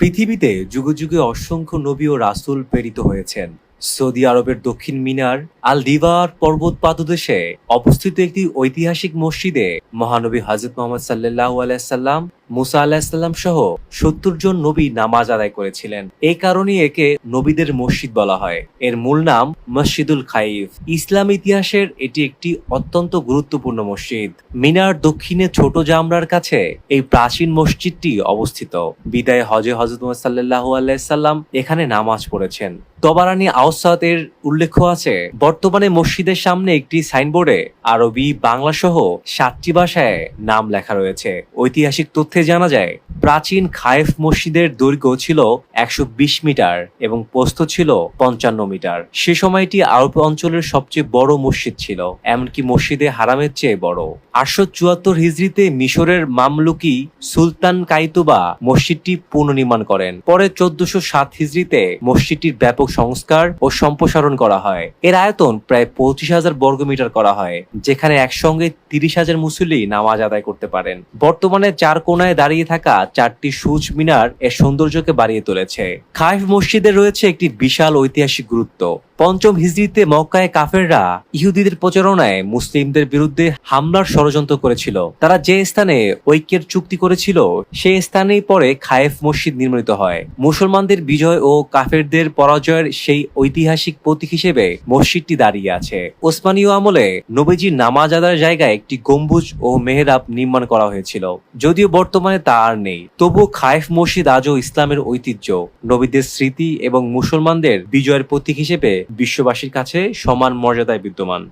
পৃথিবীতে যুগে যুগে অসংখ্য নবী ও রাসুল প্রেরিত হয়েছেন। সৌদি আরবের দক্ষিণ মিনার আল দিবার পর্বত পাদদেশে অবস্থিত একটি ঐতিহাসিক মসজিদে মহানবী হজরত মোহাম্মদ সাল্লাহ আলাইসাল্লাম মুসা আলাহিসাল্লাম সহ সত্তর জন নবী নামাজ আদায় করেছিলেন। এই কারণে একে নবীদের মসজিদ বলা হয়। এর মূল নাম মসজিদুল খাইফ। ইসলাম ইতিহাসের এটি একটি অত্যন্ত গুরুত্বপূর্ণ মসজিদ। মিনার দক্ষিণে ছোট জামরার কাছে এই প্রাচীন মসজিদটি অবস্থিত। বিদায় হজে হজরত সাল্লাহ আলাইসাল্লাম এখানে নামাজ পড়েছেন। তবারানি আওসাতের উল্লেখ আছে, বর্তমানে মসজিদের সামনে একটি সাইনবোর্ডে আরবি বাংলা সহ সাতটি ভাষায় নাম লেখা রয়েছে। ঐতিহাসিক তথ্যে জানা যায়, প্রাচীন খায়েফ মসজিদের দৈর্ঘ্য ছিল একশো বিশ মিটার এবং প্রস্থ ছিল পঞ্চান্ন মিটার। সে সময়টি আরব অঞ্চলের সবচেয়ে বড় মসজিদ ছিল, এমনকি মসজিদে হারামের চেয়ে বড়। আটশো চুয়াত্তর হিজড়িতে মিশরের মামলুকি সুলতান কাইতুবা মসজিদটি পুনর্নির্মাণ করেন। পরে চোদ্দশো সাত হিজড়িতে মসজিদটির ব্যাপক সংস্কার ও সম্প্রসারণ করা হয়। এর আয়তন প্রায় পঁচিশ হাজার বর্গমিটার করা হয়, যেখানে একসঙ্গে তিরিশ হাজার মুসল্লি নামাজ আদায় করতে পারেন। বর্তমানে চার কোনায় দাঁড়িয়ে থাকা চারটি সুচ মিনার এর সৌন্দর্যকে বাড়িয়ে তুলেছে। খাইফ মসজিদে রয়েছে একটি বিশাল ঐতিহাসিক গুরুত্ব। পঞ্চম হিজড়িতে মক্কায় কাফেররা ইহুদিদের প্রচারণায় মুসলিমদের বিরুদ্ধে হামলার ষড়যন্ত্র করেছিল। তারা যে স্থানে ঐক্যের চুক্তি করেছিল সে স্থানেই পরে খায়েফ মসজিদ নির্মিত হয়। মুসলমানদের বিজয় ও কাফেরদের পরাজয়ের সেই ঐতিহাসিক প্রতীক হিসেবে মসজিদটি দাঁড়িয়ে আছে। ওসমানীয় আমলে নবীজির নামাজ আদার জায়গায় একটি গম্বুজ ও মেহরাব নির্মাণ করা হয়েছিল। যদিও বর্তমানে তা আর নেই। তবুও খায়েফ মসজিদ আজও ইসলামের ঐতিহ্য। নবীদের স্মৃতি এবং মুসলমানদের বিজয়ের প্রতীক হিসেবে বিশ্ববাসীর কাছে সমান মর্যাদায় বিদ্যমান।